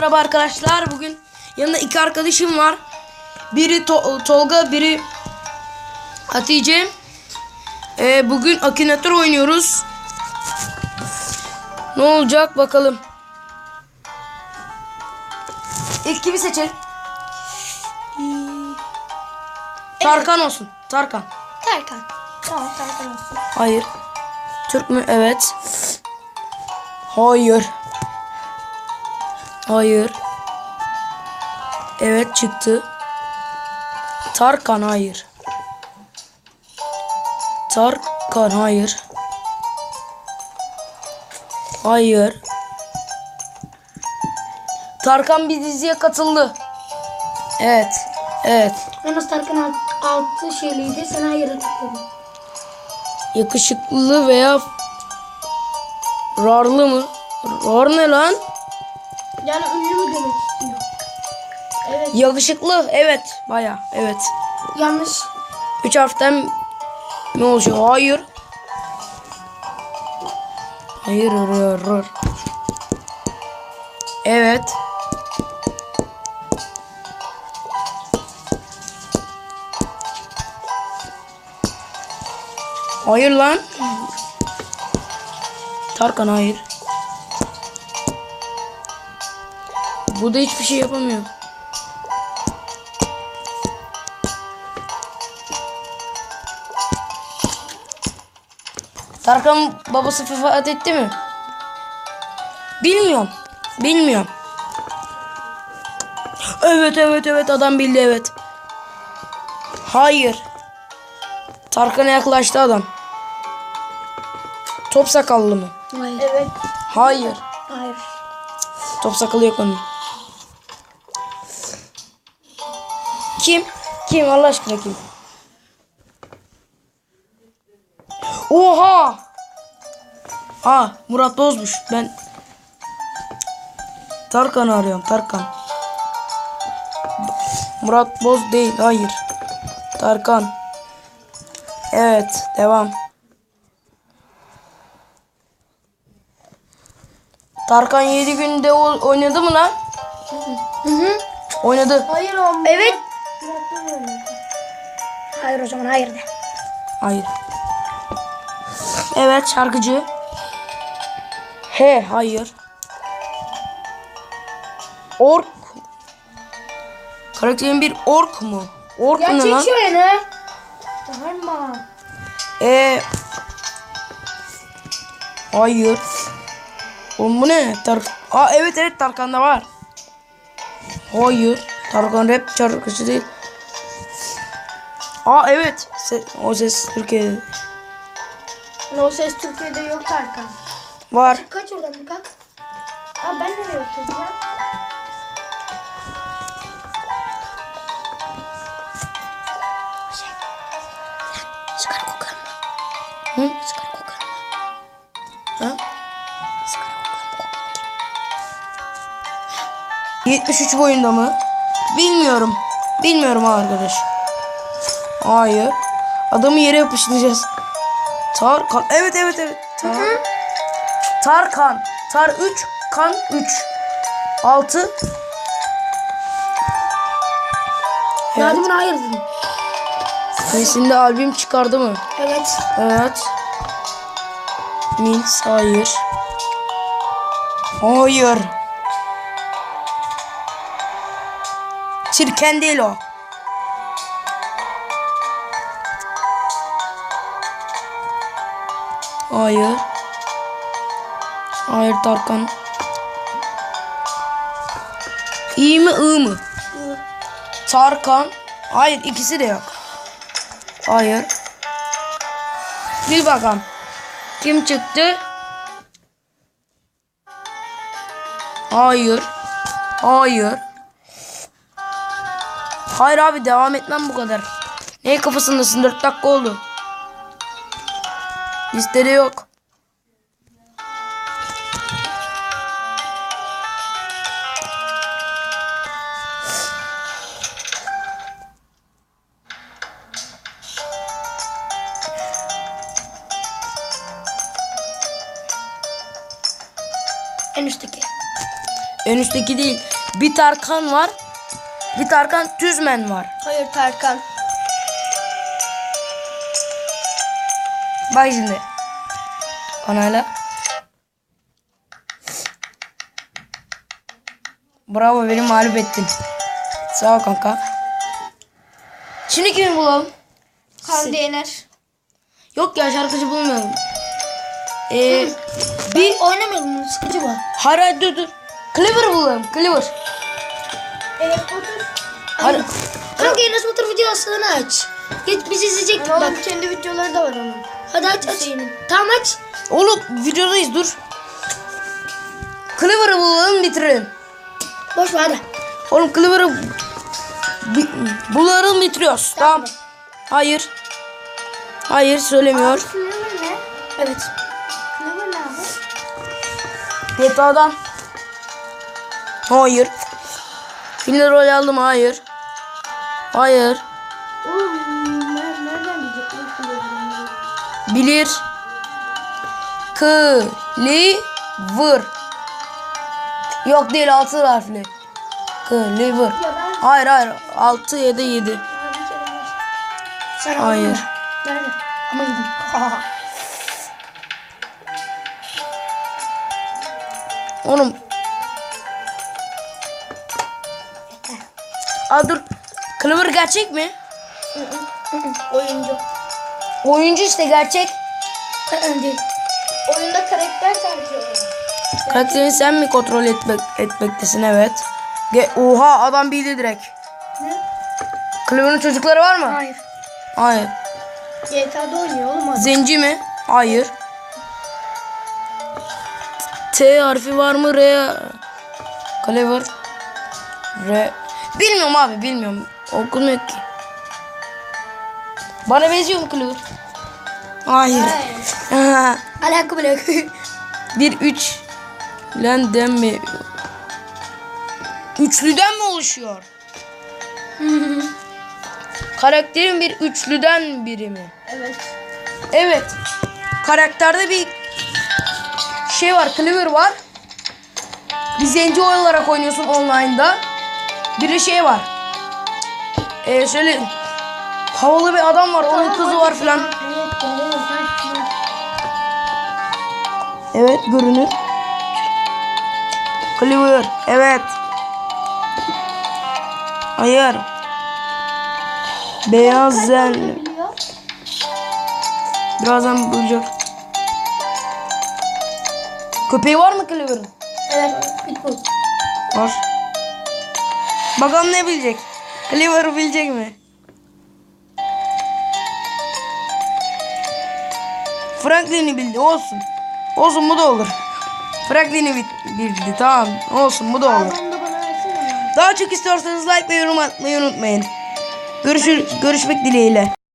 Merhaba arkadaşlar. Bugün yanımda iki arkadaşım var. Biri To- Tolga, biri Hatice. Ee, bugün Akinator oynuyoruz. Ne olacak bakalım. İlk kimi seçelim? Tarkan olsun. Tarkan. Tarkan. Tamam Tarkan olsun. Hayır. Türk mü? Evet. Hayır. Hayır. Evet çıktı. Tarkan hayır. Tarkan hayır. Hayır. Tarkan bir diziye katıldı. Evet. Evet. Yalnız Tarkan alt, altı şeyliydi. Sen hayırı tıkladın. Yakışıklı veya rarlı mı? Rar ne lan? Yani ünlü mü demek istiyor? Evet. Yakışıklı. Evet. Baya. Evet. Yanlış. Üç harften ne olacak? Hayır. Hayır. Rır, rır. Evet. Hayır lan. Tarkan hayır. Bu da hiçbir şey yapamıyor. Tarkan babası vefat etti mi? Bilmiyorum. Bilmiyorum. Evet evet evet adam bildi evet. Hayır. Tarkan'a yaklaştı adam. Top sakallı mı? Hayır. Evet. Hayır. Hayır. Top sakalı yok onun. Kim? Kim Allah aşkına kim? Oha! Aa Murat Bozmuş. Ben Tarkan'ı arıyorum. Tarkan. Murat Boz değil. Hayır. Tarkan. Evet. Devam. Tarkan 7 günde oynadı mı lan? Hı hı. Oynadı. Hayır o. Evet. Hayır o zaman hayır de. Hayır. Evet şarkıcı. He hayır. Ork. Karakterin bir ork mu? Ork Ya ne çek lan? şöyle. Bağırma. E Hayır. Oğlum bu ne? Tar Aa evet evet Tarkan'da var. Hayır. Tarkan rap şarkıcı değil. Aa evet. Se- o ses Türkiye'de No ses Türkiye'de yok Tarkan. var. Kaç oradan bir kalk. Aa ben nereye oturacağım? Sigara kokan mı? Hı? Sigara kokan mı? Ha? Sigara kokan mı? 73 boyunda mı? Bilmiyorum. Bilmiyorum arkadaş. Hayır. Adamı yere yapıştıracağız. Tarkan. Evet evet evet. Tar Tarkan. Tar 3. Kan 3. 6. Evet. Ya bunu hayır dedim. Nesinde albüm çıkardı mı? Evet. Evet. Mins hayır. Hayır. Çirken değil o. Hayır. Hayır Tarkan. İyi mi ı mı? Tarkan. Hayır ikisi de yok. Hayır. Bir bakalım. Kim çıktı? Hayır. Hayır. Hayır abi devam etmem bu kadar. Ne kafasındasın? 4 dakika oldu. Listede yok. En üstteki. En üstteki değil. Bir Tarkan var. Bir Tarkan Tüzmen var. Hayır Tarkan. Bak şimdi. Onayla. Bravo beni mağlup ettin. Sağ ol kanka. Şimdi kimi bulalım? Hande Yener. Yok ya şarkıcı bulmayalım. Ee, bir Oynamayalım sıkıcı bu. Hara dur dur. Cleaver bulalım. Cleaver. Evet otur. Hadi. Kanka Enes Batur videosunu aç. Git bizi izleyecek bak. kendi videoları da var onun. Hadi aç aç. Tamam aç. Oğlum videodayız dur. Cleaver'ı bulalım bitirelim. Boş ver hadi. Oğlum Cleaver'ı bi- bulalım bitiriyoruz. Tamam. Hayır. Hayır söylemiyor. Clever ne? Evet. Clever ne abi? GTA'dan. Hayır. Filmde rol aldım hayır. Hayır. Bilir. Cleaver. Yok değil altı harfli. Ben Hayır hayır. 6 7 7. Ya bir kere var. Sen Hayır. Nerede? Ama yedim. Oğlum. Aa dur. Cleaver gerçek mi? Oyuncu. Oyuncu işte gerçek. Oyunda karakter tercih ediyor. Karakterini sen mi kontrol etmek, etmektesin evet. Ge Oha adam bildi direkt. Ne? Cleaver'ın çocukları var mı? Hayır. Hayır. GTA'da oynuyor oğlum adam. Zenci mi? Hayır. T harfi var mı? R. Clever. R. Bilmiyorum abi bilmiyorum. Okumuyor ki. Bana benziyor mu Clever? Hayır. Hayır. Alaka bile yok. Bir üç. Lenden mi? Üçlüden mi oluşuyor? Karakterin bir üçlüden biri mi? evet. Evet. Karakterde bir şey var. Cleaver var. Bir zenci olarak oynuyorsun online'da. Bir de şey var. Ee, şöyle havalı bir adam var. Onun kızı var filan. Evet. görünür. Cleaver. Evet. Hayır. Beyaz zel. Birazdan bulacak. Köpeği var mı Cleaver'ın? Evet. Pitbull. Var. Bakalım ne bilecek? Cleaver bilecek mi? Franklin'i bildi olsun. Olsun bu da olur. Franklin'i bi- bildi tamam olsun bu da olur. Daha çok istiyorsanız like ve yorum atmayı unutmayın. Görüşür, görüşmek dileğiyle.